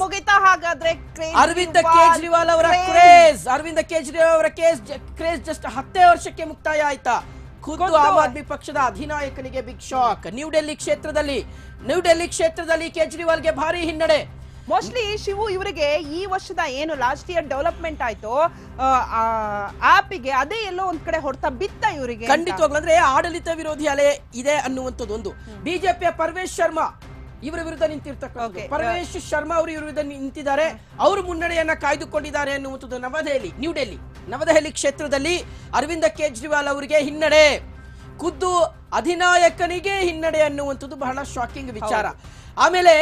ಮುಗಿತಾ ಹಾಗಾದ್ರೆ ಅರವಿಂದ ಕೇಜ್ರಿವಾಲ್ ಅವರ ಕ್ರೇಜ್ ಅರವಿಂದ ಕೇಜ್ರಿವಾಲ್ ಅವರ ಕೇಸ್ ಕ್ರೇಜ್ ಜಸ್ಟ್ ಹತ್ತೇ ವರ್ಷಕ್ಕೆ ಮುಕ್ತಾಯ ಆಯ್ತಾ? ಖುದ್ದು. ಆಮ್ ಆದ್ಮಿ ಪಕ್ಷದ ಅಧಿನಾಯಕನಿಗೆ ಬಿಗ್ ಶಾಕ್ ನ್ಯೂ ಡೆಲ್ಲಿ ಕ್ಷೇತ್ರದಲ್ಲಿ ನ್ಯೂ ಡೆಲ್ಲಿ ಕ್ಷೇತ್ರದಲ್ಲಿ ಕೇಜ್ರಿವಾಲ್ಗೆ ಭಾರಿ ಹಿನ್ನಡೆ. ಮೋಸ್ಟ್ಲಿ ಶಿವು ಇವರಿಗೆ ಈ ವರ್ಷದ ಏನು ಲಾಸ್ಟ್ ಇಯರ್ ಡೆವಲಪ್ಮೆಂಟ್ ಆಯ್ತು ಆಪಿಗೆ ಅದೇ ಎಲ್ಲೋ ಒಂದ್ ಕಡೆ ಹೊಡೆತ ಬಿತ್ತ ಇವರಿಗೆ ಖಂಡಿತವಾಗ್ಲಂದ್ರೆ ಆಡಳಿತ ವಿರೋಧಿ ಅಲೆ ಇದೆ ಅನ್ನುವಂಥದ್ದು ಒಂದು ಬಿಜೆಪಿಯ ಪರ್ವೇಶ್ ಶರ್ಮಾ ಇವರ ವಿರುದ್ಧ ನಿಂತಿರ್ತಕ್ಕಂಥ. ಪರಮೇಶ್ ಶರ್ಮಾ ಅವರು ಇವರ ವಿರುದ್ಧ ನಿಂತಿದ್ದಾರೆ. ಅವರು ಮುನ್ನಡೆಯನ್ನ ಕಾಯ್ದುಕೊಂಡಿದ್ದಾರೆ ಅನ್ನುವಂಥದ್ದು ನವದೆಹಲಿ ನ್ಯೂ ಡೆಲ್ಲಿ ನವದೆಹಲಿ ಕ್ಷೇತ್ರದಲ್ಲಿ ಅರವಿಂದ ಕೇಜ್ರಿವಾಲ್ ಅವರಿಗೆ ಹಿನ್ನಡೆ. ಖುದ್ದು ಅಧಿನಾಯಕನಿಗೆ ಹಿನ್ನಡೆ ಅನ್ನುವಂಥದ್ದು ಬಹಳ ಶಾಕಿಂಗ್ ವಿಚಾರ. ಆಮೇಲೆ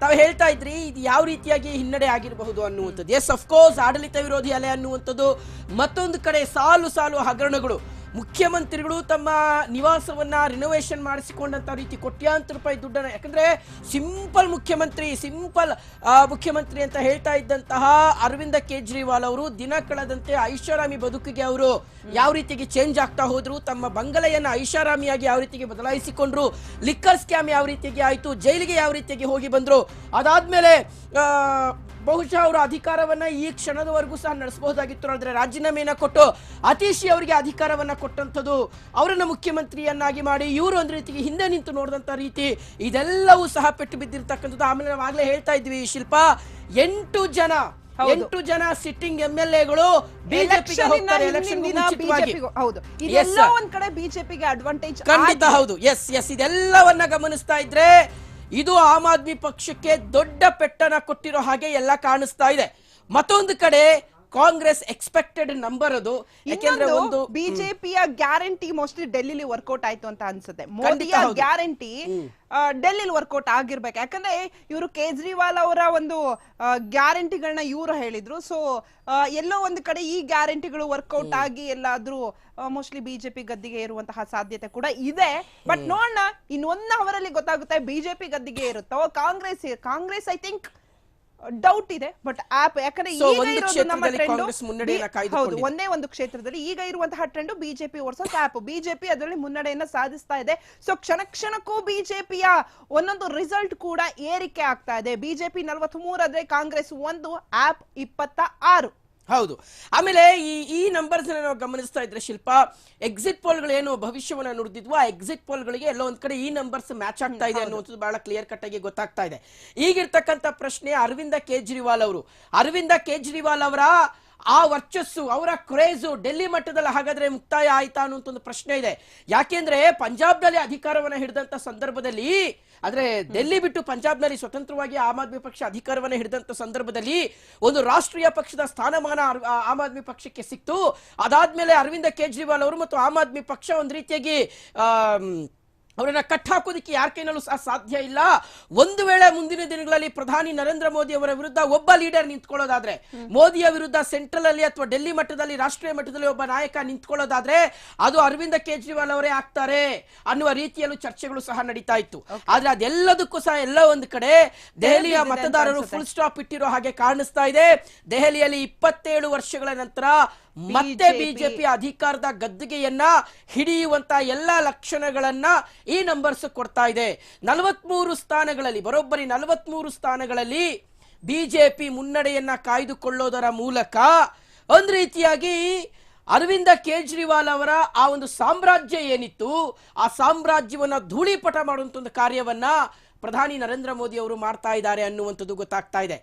ತಾವು ಹೇಳ್ತಾ ಇದ್ರಿ ಇದು ಯಾವ ರೀತಿಯಾಗಿ ಹಿನ್ನಡೆ ಆಗಿರಬಹುದು ಅನ್ನುವಂಥದ್ದು. ಎಸ್ ಅಫ್ಕೋರ್ಸ್ ಆಡಳಿತ ವಿರೋಧಿ ಅಲೆ ಅನ್ನುವಂಥದ್ದು. ಮತ್ತೊಂದು ಕಡೆ ಸಾಲು ಸಾಲು ಹಗರಣಗಳು. ಮುಖ್ಯಮಂತ್ರಿಗಳು ತಮ್ಮ ನಿವಾಸವನ್ನ ರಿನೋವೇಷನ್ ಮಾಡಿಸಿಕೊಂಡಂತ ರೀತಿ ಕೋಟ್ಯಾಂತರ ರೂಪಾಯಿ ದುಡ್ಡನ್ನ, ಯಾಕಂದ್ರೆ ಸಿಂಪಲ್ ಮುಖ್ಯಮಂತ್ರಿ ಸಿಂಪಲ್ ಮುಖ್ಯಮಂತ್ರಿ ಅಂತ ಹೇಳ್ತಾ ಇದ್ದಂತಹ ಅರವಿಂದ ಕೇಜ್ರಿವಾಲ್ ಅವರು ದಿನ ಕಳೆದಂತೆ ಐಷಾರಾಮಿ ಬದುಕಿಗೆ ಅವರು ಯಾವ ರೀತಿಗೆ ಚೇಂಜ್ ಆಗ್ತಾ ಹೋದ್ರು, ತಮ್ಮ ಬಂಗಲೆಯನ್ನ ಐಷಾರಾಮಿಯಾಗಿ ಯಾವ ರೀತಿಗೆ ಬದಲಾಯಿಸಿಕೊಂಡ್ರು ಲಿಕ್ಕರ್ ಸ್ಕ್ಯಾಮ್ ಯಾವ ರೀತಿಗೆ ಆಯ್ತು, ಜೈಲಿಗೆ ಯಾವ ರೀತಿಯಾಗಿ ಹೋಗಿ ಬಂದ್ರು, ಅದಾದ್ಮೇಲೆ ಬಹುಶಃ ಅವರು ಅಧಿಕಾರವನ್ನ ಈ ಕ್ಷಣದವರೆಗೂ ಸಹ ನಡೆಸಬಹುದಾಗಿತ್ತು ಆದ್ರೆ ರಾಜೀನಾಮೆಯನ್ನ ಕೊಟ್ಟು ಅತೀಶಿ ಅವರಿಗೆ ಅಧಿಕಾರವನ್ನ ಕೊಟ್ಟಂಥದ್ದು ಅವರನ್ನ ಮುಖ್ಯಮಂತ್ರಿಯನ್ನಾಗಿ ಮಾಡಿ ಇವರು ಒಂದು ರೀತಿಗೆ ಹಿಂದೆ ನಿಂತು ನೋಡಿದಂತ ರೀತಿ ಇದೆಲ್ಲವೂ ಸಹ ಪೆಟ್ಟು ಬಿದ್ದಿರ್ತಕ್ಕಂಥದ್ದು. ಆಮೇಲೆ ನಾವು ಆಗ್ಲೇ ಹೇಳ್ತಾ ಇದ್ವಿ ಶಿಲ್ಪ ಎಂಟು ಜನ ಎಂಟು ಜನ ಸಿಟ್ಟಿಂಗ್ ಎಂ ಎಲ್ ಎಗಳು ಬಿಜೆಪಿಗೆ ಅಡ್ವಾಂಟೇಜ್ ಖಂಡಿತ ಹೌದು. ಎಸ್ ಎಸ್ ಇದೆಲ್ಲವನ್ನ ಗಮನಿಸ್ತಾ ಇದ್ರೆ ಇದು ಆಮ್ ಆದ್ಮಿ ಪಕ್ಷಕ್ಕೆ ದೊಡ್ಡ ಪೆಟ್ಟನ ಕೊಟ್ಟಿರೋ ಹಾಗೆ ಎಲ್ಲ ಕಾಣಿಸ್ತಾ ಇದೆ. ಮತ್ತೊಂದು ಕಡೆ ಕಾಂಗ್ರೆಸ್ ಎಕ್ಸ್ಪೆಕ್ಟೆಡ್ ನಂಬರ್ ಅದು. ಯಾಕೆಂದ್ರೆ ಒಂದು ಬಿಜೆಪಿಯ ಗ್ಯಾರಂಟಿ ಮೋಸ್ಟ್ಲಿ ಡೆಲ್ಲಿಲಿ ವರ್ಕೌಟ್ ಆಯ್ತು ಅಂತ ಅನ್ಸುತ್ತೆ. ಮೋದಿಯ. ಗ್ಯಾರಂಟಿ ಡೆಲ್ಲಿಲಿ ವರ್ಕೌಟ್ ಆಗಿರ್ಬೇಕು. ಯಾಕಂದ್ರೆ ಇವರು ಕೇಜ್ರಿವಾಲ್ ಅವರ ಒಂದು ಗ್ಯಾರಂಟಿಗಳನ್ನ ಇವರು ಹೇಳಿದ್ರು. ಸೊ ಎಲ್ಲೋ ಒಂದು ಕಡೆ ಈ ಗ್ಯಾರಂಟಿಗಳು ವರ್ಕೌಟ್ ಆಗಿ ಎಲ್ಲಾದ್ರೂ ಮೋಸ್ಟ್ಲಿ ಬಿಜೆಪಿ ಗದ್ದಿಗೆ ಇರುವಂತಹ ಸಾಧ್ಯತೆ ಕೂಡ ಇದೆ. ಬಟ್ ನೋಡೋಣ ಇನ್ನೊಂದು ಅವರಲ್ಲಿ ಗೊತ್ತಾಗುತ್ತೆ ಬಿಜೆಪಿ ಗದ್ದಿಗೆ ಇರುತ್ತೋ Congress Congress I think doubt ಇದೆ ಬಟ್ ಆಪ್ ಯಾಕಂದ್ರೆ ಈಗ ಇರೋದು ನಮ್ಮ ಟ್ರೆಂಡ್ ಹೌದು ಒಂದೇ ಒಂದು ಕ್ಷೇತ್ರದಲ್ಲಿ ಈಗ ಇರುವಂತಹ trend BJP versus AAP BJP ಅದರಲ್ಲಿ ಮುನ್ನಡೆಯನ್ನ ಸಾಧಿಸ್ತಾ ಇದೆ. ಸೊ ಕ್ಷಣ ಕ್ಷಣಕ್ಕೂ ಬಿಜೆಪಿಯ ಒಂದೊಂದು ರಿಸಲ್ಟ್ ಕೂಡ ಏರಿಕೆ ಆಗ್ತಾ ಇದೆ. ಬಿಜೆಪಿ ನಲವತ್ತ್ ಮೂರಾದ್ರೆ ಕಾಂಗ್ರೆಸ್ ಒಂದು ಆಪ್ ಇಪ್ಪತ್ತ ಆರು ಹೌದು. ಆಮೇಲೆ ಈ ಈ ನಂಬರ್ಸ್ ನಾವು ಗಮನಿಸ್ತಾ ಇದ್ರೆ ಶಿಲ್ಪ ಎಕ್ಸಿಟ್ ಪೋಲ್ಗಳು ಏನು ಭವಿಷ್ಯವನ್ನ ನುಡಿದಿದ್ವು? ಆ ಎಕ್ಸಿಟ್ ಪೋಲ್ಗಳಿಗೆ ಎಲ್ಲೋ ಒಂದ್ ಕಡೆ ಈ ನಂಬರ್ಸ್ ಮ್ಯಾಚ್ ಆಗ್ತಾ ಇದೆ ಅನ್ನುವಂಥದ್ದು ಬಹಳ ಕ್ಲಿಯರ್ ಕಟ್ ಆಗಿ ಗೊತ್ತಾಗ್ತಾ ಇದೆ. ಈಗಿರ್ತಕ್ಕಂಥ ಪ್ರಶ್ನೆ ಅರವಿಂದ ಕೇಜ್ರಿವಾಲ್ ಅವರು. ಅರವಿಂದ ಕೇಜ್ರಿವಾಲ್ ಅವರ ಆ ವರ್ಚಸ್ಸು ಅವರ ಕ್ರೇಜು ಡೆಲ್ಲಿ ಮಟ್ಟದಲ್ಲಿ ಹಾಗಾದ್ರೆ ಮುಕ್ತಾಯ ಆಯ್ತಾ ಅನ್ನುವಂಥ ಒಂದು ಪ್ರಶ್ನೆ ಇದೆ. ಯಾಕೆಂದ್ರೆ ಪಂಜಾಬ್ನಲ್ಲಿ ಅಧಿಕಾರವನ್ನ ಹಿಡಿದಂತ ಸಂದರ್ಭದಲ್ಲಿ ಅಂದ್ರೆ ಡೆಲ್ಲಿ ಬಿಟ್ಟು ಪಂಜಾಬ್ನಲ್ಲಿ ಸ್ವತಂತ್ರವಾಗಿ ಆಮ್ ಆದ್ಮಿ ಪಕ್ಷ ಅಧಿಕಾರವನ್ನ ಹಿಡಿದಂತ ಸಂದರ್ಭದಲ್ಲಿ ಒಂದು ರಾಷ್ಟ್ರೀಯ ಪಕ್ಷದ ಸ್ಥಾನಮಾನ ಆಮ್ ಆದ್ಮಿ ಪಕ್ಷಕ್ಕೆ ಸಿಕ್ತು. ಅದಾದ್ಮೇಲೆ ಅರವಿಂದ ಕೇಜ್ರಿವಾಲ್ ಅವರು ಮತ್ತು ಆಮ್ ಆದ್ಮಿ ಪಕ್ಷ ಒಂದು ರೀತಿಯಾಗಿ ಅವರನ್ನ ಕಟ್ಟಾಕೋದಕ್ಕೆ ಯಾರ ಕೈನಲ್ಲೂ ಸಹ ಸಾಧ್ಯ ಇಲ್ಲ. ಒಂದು ವೇಳೆ ಮುಂದಿನ ದಿನಗಳಲ್ಲಿ ಪ್ರಧಾನಿ ನರೇಂದ್ರ ಮೋದಿ ಅವರ ವಿರುದ್ಧ ಒಬ್ಬ ಲೀಡರ್ ನಿಂತ್ಕೊಳ್ಳೋದಾದ್ರೆ ಮೋದಿಯ ವಿರುದ್ಧ ಸೆಂಟ್ರಲ್ ಅಲ್ಲಿ ಅಥವಾ ಡೆಲ್ಲಿ ಮಟ್ಟದಲ್ಲಿ ರಾಷ್ಟ್ರೀಯ ಮಟ್ಟದಲ್ಲಿ ಒಬ್ಬ ನಾಯಕ ನಿಂತ್ಕೊಳ್ಳೋದಾದ್ರೆ ಅದು ಅರವಿಂದ ಕೇಜ್ರಿವಾಲ್ ಅವರೇ ಆಗ್ತಾರೆ ಅನ್ನುವ ರೀತಿಯಲ್ಲೂ ಚರ್ಚೆಗಳು ಸಹ ನಡೀತಾ ಇತ್ತು. ಆದ್ರೆ ಅದೆಲ್ಲದಕ್ಕೂ ಸಹ ಎಲ್ಲ ಒಂದ್ ಕಡೆ ದೆಹಲಿಯ ಮತದಾರರು ಫುಲ್ ಸ್ಟಾಪ್ ಇಟ್ಟಿರೋ ಹಾಗೆ ಕಾಣಿಸ್ತಾ ಇದೆ. ದೆಹಲಿಯಲ್ಲಿ ಇಪ್ಪತ್ತೇಳು ವರ್ಷಗಳ ನಂತರ ಮತ್ತೆ. ಬಿಜೆಪಿ ಅಧಿಕಾರದ ಗದ್ದುಗೆಯನ್ನ ಹಿಡಿಯುವಂತ ಎಲ್ಲ ಲಕ್ಷಣಗಳನ್ನ ಈ ನಂಬರ್ಸ್ ಕೊಡ್ತಾ ಇದೆ ನಲವತ್ಮೂರು ಸ್ಥಾನಗಳಲ್ಲಿ ಬರೋಬ್ಬರಿ ನಲವತ್ಮೂರು ಸ್ಥಾನಗಳಲ್ಲಿ ಬಿಜೆಪಿ ಮುನ್ನಡೆಯನ್ನ ಕಾಯ್ದುಕೊಳ್ಳೋದರ ಮೂಲಕ ಒಂದ್ ರೀತಿಯಾಗಿ ಅರವಿಂದ ಕೇಜ್ರಿವಾಲ್ ಅವರ ಆ ಒಂದು ಸಾಮ್ರಾಜ್ಯ ಏನಿತ್ತು ಆ ಸಾಮ್ರಾಜ್ಯವನ್ನ ಧೂಳಿಪಟ ಮಾಡುವಂತ ಒಂದು ಕಾರ್ಯವನ್ನ ಪ್ರಧಾನಿ ನರೇಂದ್ರ ಮೋದಿ ಅವರು ಮಾಡ್ತಾ ಇದ್ದಾರೆ ಅನ್ನುವಂಥದ್ದು ಗೊತ್ತಾಗ್ತಾ ಇದೆ